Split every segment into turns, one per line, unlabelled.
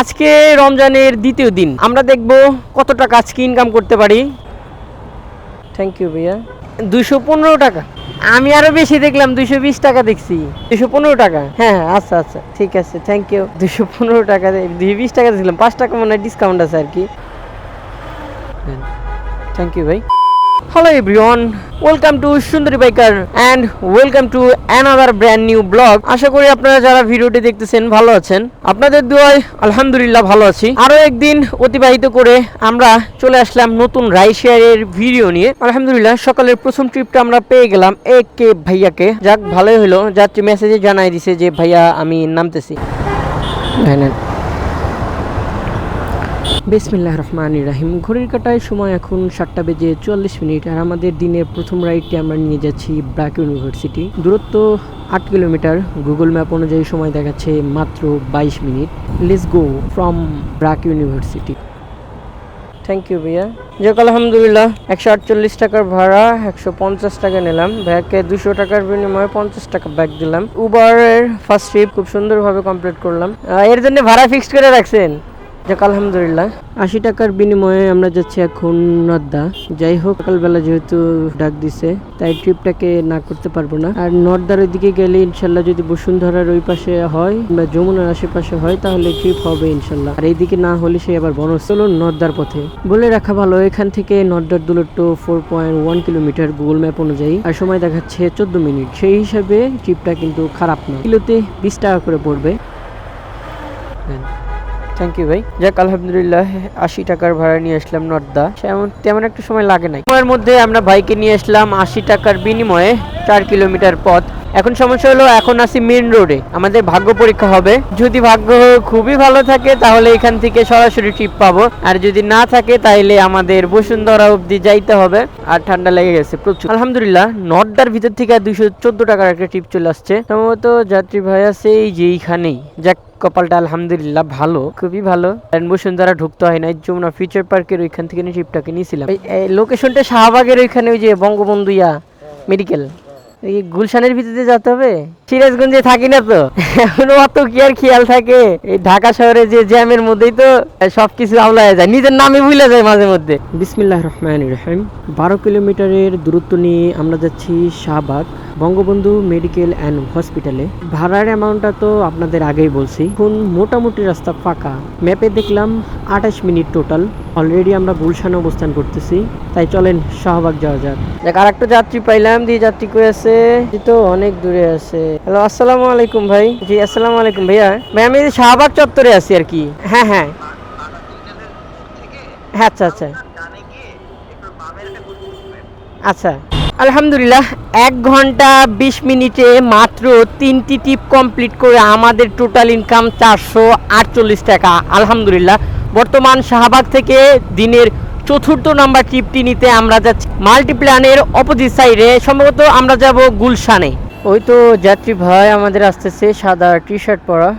আজকে রমজানের দ্বিতীয় দিন। আমরা দেখব কত টাকা আজকে ইনকাম করতে পারি। থ্যাংক ইউ ভাইয়া। দুশো পনেরো টাকা। আমি আরও বেশি দেখলাম দুইশো বিশ টাকা দেখছি। দুশো পনেরো টাকা। হ্যাঁ হ্যাঁ, আচ্ছা আচ্ছা। ঠিক আছে থ্যাংক ইউ দুশো পনেরো টাকা দুশো বিশ টাকা দিয়েছিলাম পাঁচ টাকা মনে হয় ডিসকাউন্ট আছে আর কি। থ্যাংক ইউ ভাই। Hello everyone welcome to Sundari biker and welcome to another brand new blog আশা করি আপনারা যারা ভিডিওটি দেখতেছেন ভালো আছেন। আপনাদের দোয়ায় আলহামদুলিল্লাহ ভালো আছি। আরও একদিন অতিবাহিত করে আমরা চলে আসলাম নতুন রাইড শেয়ারের ভিডিও নিয়ে। আলহামদুলিল্লাহ, সকালের প্রথম ট্রিপটা আমরা পেয়ে গেলাম এ কে ভাইয়াকে। যাক, ভালোই হলো। যাত্রী মেসেজে জানাই দিছে যে, ভাইয়া, আমি নামতেছি। বিসমিল্লাহ রহমান রাহিম ঘড়ির কাটায় সময় এখন সাতটা বেজে চুয়াল্লিশ মিনিট আর আমাদের দিনের প্রথম রাইডটি আমরা নিয়ে যাচ্ছি ব্র্যাক ইউনিভার্সিটি। দূরত্ব আট কিলোমিটার। গুগল ম্যাপ অনুযায়ী সময় দেখাচ্ছে মাত্র বাইশ minute. Let's go from BRAC university. Thank you ভাইয়া যাক, আলহামদুলিল্লাহ, একশো আটচল্লিশ টাকার ভাড়া, একশো পঞ্চাশ টাকা নিলাম। ব্যাগকে দুশো টাকার বিনিময়ে পঞ্চাশ টাকা ব্যাগ দিলাম। উবারের ফার্স্ট ট্রিপ খুব সুন্দরভাবে কমপ্লিট করলাম। এর জন্য ভাড়া ফিক্সড করে রাখছেন? যাক আলহামদুলিল্লাহ। আশি টাকার বিনিময়ে আমরা যাচ্ছি এখন নর্দা যাই হোক সকালবেলা যেহেতু ডাক দিছে তাই ট্রিপটাকে না করতে পারব না। আর নর্দার ওইদিকে গেলে ইনশাল্লাহ যদি বসুন্ধরার ওই পাশে হয় বা যমুনার আশেপাশে হয় তাহলে ট্রিপ হবে ইনশাল্লাহ। আর এইদিকে না হলে সে আবার বনজ। চলো নর্দার পথে। বলে রাখা ভালো এখান থেকে নর্দার দূরত্ব four point one kilometre Google map অনুযায়ী আর সময় দেখাচ্ছে চোদ্দ মিনিট। সেই হিসাবে ট্রিপটা কিন্তু খারাপ না। কিলোতে বিশ টাকা করে পড়বে। থ্যাংক ইউ ভাই। যাক, আলহামদুলিল্লাহ, আশি টাকার ভাড়া নিয়ে আসলাম নর্দা। তেমন একটা সময় লাগে নাই। সময়ের মধ্যে আমরা বাইকে নিয়ে আসলাম আশি টাকার বিনিময়ে। চার কিলোমিটার পথ। এখন সমস্যা হলো, এখন আসি মেন রোডে আমাদের ভাগ্য পরীক্ষা হবে। যদি ভাগ্য খুবই ভালো থাকে, তাহলে এখান থেকে সরাসরি ট্রিপ পাবো। আর যদি না থাকে তাহলে আমাদের বসুন্ধরা অবধি যাইতে হবে। আর ঠান্ডা লেগে গেছে প্রচুর। আলহামদুলিল্লাহ, নর্দার ভিতর থেকে দুইশো চোদ্দ টাকার একটা ট্রিপ চলে আসছে। সম্ভবত যাত্রী ভাই আছে এই যে এইখানেই। যাক, কপালটা আলহামদুলিল্লাহ ভালো, খুবই ভালো। আর বসুন্ধরা ঢুকতে হয় না যমুনা ফিউচার পার্কের ওইখান থেকে ট্রিপটাকে নিয়েছিলাম। লোকেশনটা শাহবাগের ওইখানে ওই যে বঙ্গবন্ধু ইয়া মেডিকেল গুলশানের ভিতরে যেতে হবে? সিরাজগঞ্জে থাকি না তো। এখন অত কি আর খেয়াল থাকে? এই ঢাকা শহরে যে জ্যামের মধ্যেই তো সবকিছু আওলায় যায়। নিজের নামে ভুলে যায় মাঝে মধ্যে। বিসমিল্লাহ রহমান রহিম। বারো কিলোমিটারের দূরত্ব নিয়ে আমরা যাচ্ছি শাহবাগ। বঙ্গবন্ধু মেডিকেল অ্যান্ড হসপিটালে। ভাড়ার অ্যামাউন্টটা তো আপনাদের আগেই বলছি। এখন মোটামুটি রাস্তা ফাঁকা। ম্যাপে দেখলাম আঠাশ মিনিট টোটাল। অলরেডি আমরা গুলশানে অবস্থান করতেছি। তাই চলেন শাহবাগ যাওয়া যাক। দেখ আর একটা যাত্রী পাইলাম, দিয়ে যাত্রী কই আছে? তো অনেক দূরে আছে। হ্যালো, আসসালামু আলাইকুম ভাই। জি, আসসালামু আলাইকুম ভাইয়া। ভাই, আমি শাহবাগ চত্বরে আছি আর কি। হ্যাঁ হ্যাঁ। হ্যাঁ আচ্ছা আচ্ছা। আচ্ছা। আলহামদুলিল্লাহ, এক ঘণ্টা বিশ মিনিটে মাত্র তিনটি টিপ কমপ্লিট করে আমাদের টোটাল ইনকাম চারশো আটচল্লিশ টাকা। আলহামদুলিল্লাহ, বর্তমান শাহবাগ থেকে দিনের চতুর্থ নাম্বার টিপটি নিতে আমরা যাচ্ছি। মাল্টিপ্ল্যানের অপোজিট সাইডে সম্ভবত আমরা যাব গুলশানে। ওই তো যাত্রী ভাই আমাদের আসতেছে, সাদা টি শার্ট পরা।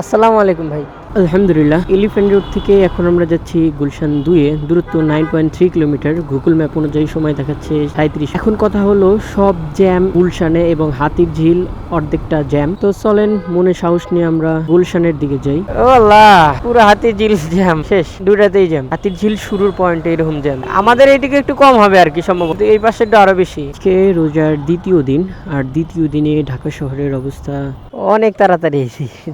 আসসালামু আলাইকুম ভাই। আলহামদুলিল্লাহ এলিফ্যান্ট রোড থেকে এখন আমরা যাচ্ছি গুলশান দুয়ে দূরত্ব nine point three kilometre Google map অনুযায়ী সময় দেখাচ্ছে সাঁত্রিশ এখন কথা হলো সব জ্যাম গুলশানে এবং হাতির ঝিল অর্ধেকটা জ্যাম তো চলেন মনে সাহস নিয়ে আমরা গুলশানের দিকে যাই। পুরো হাতির ঝিল জ্যাম শেষ দুটাতেই জ্যাম হাতির ঝিল শুরুর পয়েন্টে এরকম জ্যাম আমাদের এইদিকে একটু কম হবে আর কি সম্ভবত। এই পাশেরটা আরও বেশি। আজকে রোজার দ্বিতীয় দিন আর দ্বিতীয় দিনে ঢাকা শহরের অবস্থা অনেক তাড়াতাড়ি।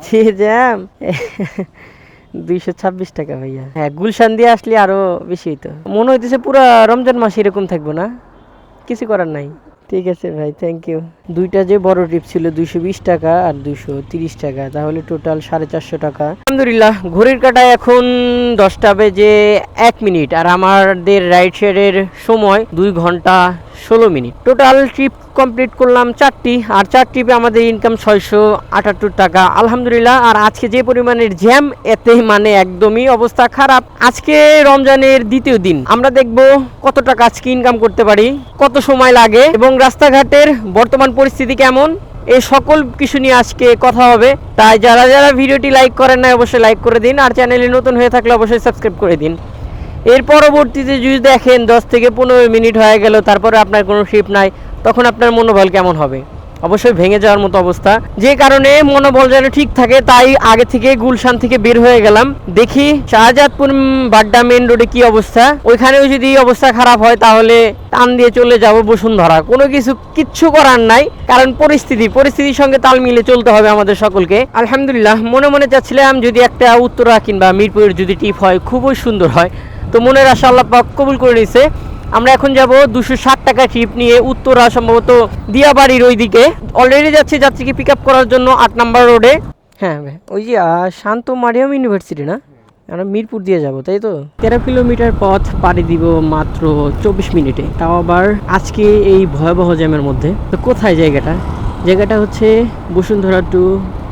যে জ্যাম। দুইশো ছাব্বিশ টাকা ভাইয়া। হ্যাঁ গুলশান দিয়ে আসলে আরও বেশি হইতো। মনে হইতেছে পুরো রমজান মাস এরকম থাকব না। কিছু করার নাই। ঠিক আছে ভাই থ্যাংক ইউ দুইটা যে বড় ট্রিপ ছিল, দুইশো বিশ টাকা আর দুইশো তিরিশ টাকা। তাহলে টোটাল সাড়ে চারশো টাকা। আলহামদুলিল্লাহ, ঘড়ির কাটায় এখন দশটা বেজে এক মিনিট। আর আমাদের রাইড শেয়ারের সময় দুই ঘণ্টা ষোলো মিনিট। টোটাল ট্রিপ কমপ্লিট করলাম চারটি, আর চার ট্রিপে আমাদের ইনকাম ছয়শো আটাত্তর টাকা। আলহামদুলিল্লাহ, আর আজকে যে পরিমাণের জ্যাম এতে মানে একদমই অবস্থা খারাপ। আজকে রমজানের দ্বিতীয় দিন। আমরা দেখব কত টাকা আজকে ইনকাম করতে পারি, কত সময় লাগে, এবং রাস্তাঘাটের বর্তমান পরিস্থিতি কেমন। এই সকল কিছু নিয়ে আজকে কথা হবে। তাই যারা যারা ভিডিওটি লাইক করেন না অবশ্যই লাইক করে দিন, আর চ্যানেলে নতুন হয়ে থাকলে অবশ্যই সাবস্ক্রাইব করে দিন। এর পরবর্তীতে যদি দেখেন দশ থেকে পনেরো মিনিট হয়ে গেল, তারপরে আপনার কোনো শিপ নাই, তখন আপনার মনোবল কেমন হবে? অবশ্যই ভেঙে যাওয়ার মতো অবস্থা। যে কারণে মনোবল যেন ঠিক থাকে, তাই আগে থেকে গুলশান থেকে বের হয়ে গেলাম। দেখি শাহজাদপুর বাড্ডা মেন রোডে কি অবস্থা। ওইখানেও যদি অবস্থা খারাপ হয়, তাহলে টান দিয়ে চলে যাব বসুন্ধরা। কোনো কিছু কিচ্ছু করার নাই, কারণ পরিস্থিতি। পরিস্থিতির সঙ্গে তাল মিলে চলতে হবে আমাদের সকলকে। আলহামদুলিল্লাহ, মনে মনে চাচ্ছিলাম যদি একটা উত্তরা কিংবা মিরপুরের যদি টিপ হয়, খুবই সুন্দর হয়। তো মনের আশা আল্লাহ পাক কবুল করে নিছে আমরা এখন যাব দুশো ষাট টাকা ট্রিপ নিয়ে উত্তরা, সম্ভবত দিয়াবাড়ির ওইদিকে। অলরেডি যাচ্ছি যাত্রীকে পিক আপ করার জন্য আট নাম্বার রোডে হ্যাঁ ওই যে শান্ত মারিয়াম ইউনিভার্সিটি না? আমরা মিরপুর দিয়ে যাব, তাই তো? তেরো কিলোমিটার পথ পাড়ি দিব মাত্র চব্বিশ মিনিটে। তাও আবার আজকে এই ভয়াবহ জ্যামের মধ্যে। তো কোথায় জায়গাটা? জায়গাটা হচ্ছে বসুন্ধরা টু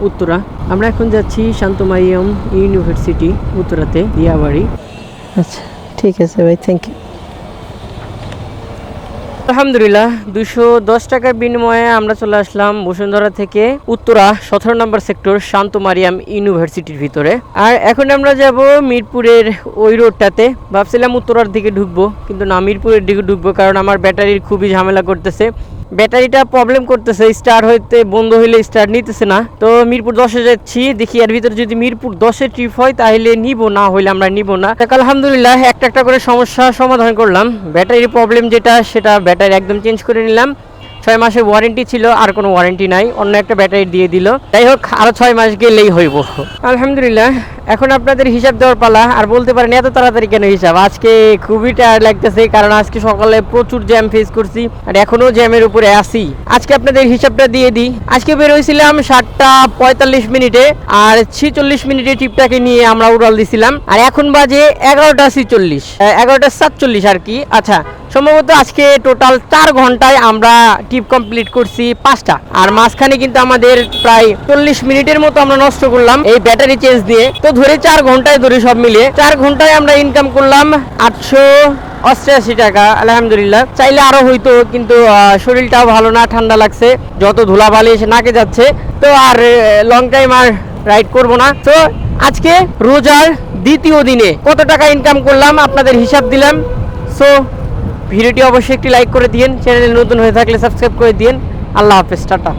উত্তরা। আমরা এখন যাচ্ছি শান্ত মারিয়াম ইউনিভার্সিটি উত্তরাতে, দিয়াবাড়ি। আচ্ছা ঠিক আছে ভাই থ্যাংক ইউ আলহামদুলিল্লাহ দুশো দশ টাকার বিনিময়ে আমরা চলে আসলাম বসুন্ধরা থেকে উত্তরা, সতেরো নম্বর সেক্টর শান্ত মারিয়াম ইউনিভার্সিটির ভিতরে। আর এখন আমরা যাব মিরপুরের ওই রোডটাতে। ভাবছিলাম উত্তরার দিকে ঢুকবো, কিন্তু না, মিরপুরের দিকে ঢুকবো, কারণ আমার ব্যাটারির খুবই ঝামেলা করতেছে। ব্যাটারিটা প্রবলেম করতেছে স্টার্ট হইতে বন্ধ হইলে স্টার্ট নিতেছে না। তো মিরপুর দশে যাচ্ছি, দেখি এর ভিতরে যদি মিরপুর দশে ট্রিপ হয়, তাহলে নিব, না হইলে আমরা নিব না। আলহামদুলিল্লাহ, একটা একটা করে সমস্যা সমাধান করলাম। ব্যাটারির প্রবলেম যেটা, সেটা ব্যাটারি একদম চেঞ্জ করে নিলাম। ছয় মাসের ওয়ারেন্টি ছিল, আর কোনো ওয়ারেন্টি নাই, অন্য একটা ব্যাটারি দিয়ে দিল। যাই হোক, আরও ছয় মাস গেলেই হইব। আলহামদুলিল্লাহ, এখন আপনাদের হিসাব দেওয়ার পালা, আর বলতে পারেন এত তাড়াতাড়ি কেন হিসাব? আজকে খুবই টায়ার লাগতেছে, কারণ আজকে সকালে প্রচুর জ্যাম ফেস করছি, আর এখনও জ্যামের উপরে আসি আজকে আপনাদের হিসাবটা দিয়ে দিই। আজকে বের হয়েছিলাম সাতটা পঁয়তাল্লিশ মিনিটে, আর ছিচল্লিশ মিনিটে টিপটাকে নিয়ে আমরা উড়াল দিছিলাম, আর এখন বাজে এগারোটা ছিচল্লিশ, এগারোটা সাতচল্লিশ আর কি। আচ্ছা সম্ভবত আজকে টোটাল চার ঘন্টায় আমরা টিপ কমপ্লিট করছি পাঁচটা। আর মাঝখানে কিন্তু আমাদের প্রায় চল্লিশ মিনিটের মতো আমরা নষ্ট করলাম এই ব্যাটারি চেঞ্জ দিয়ে। তো ধরে চার ঘন্টায় ধরে সব মিলিয়ে চার ঘন্টায় আমরা ইনকাম করলাম আটশো অষ্টআশি টাকা, আলহামদুলিল্লাহ। চাইলে আরও হইতো, কিন্তু শরীরটাও ভালো না, ঠান্ডা লাগছে। যত ধুলাবালি এসে নাকে যাচ্ছে, তো আর লং টাইম আর রাইড করব না। তো আজকে রোজার দ্বিতীয় দিনে কত টাকা ইনকাম করলাম? আপনাদের হিসাব দিলাম। সো ভিডিওটি অবশ্যই একটি লাইক করে দিন চ্যানেলে নতুন হয়ে থাকলে সাবস্ক্রাইব করে দিন আল্লাহ হাফেজ, টাটা।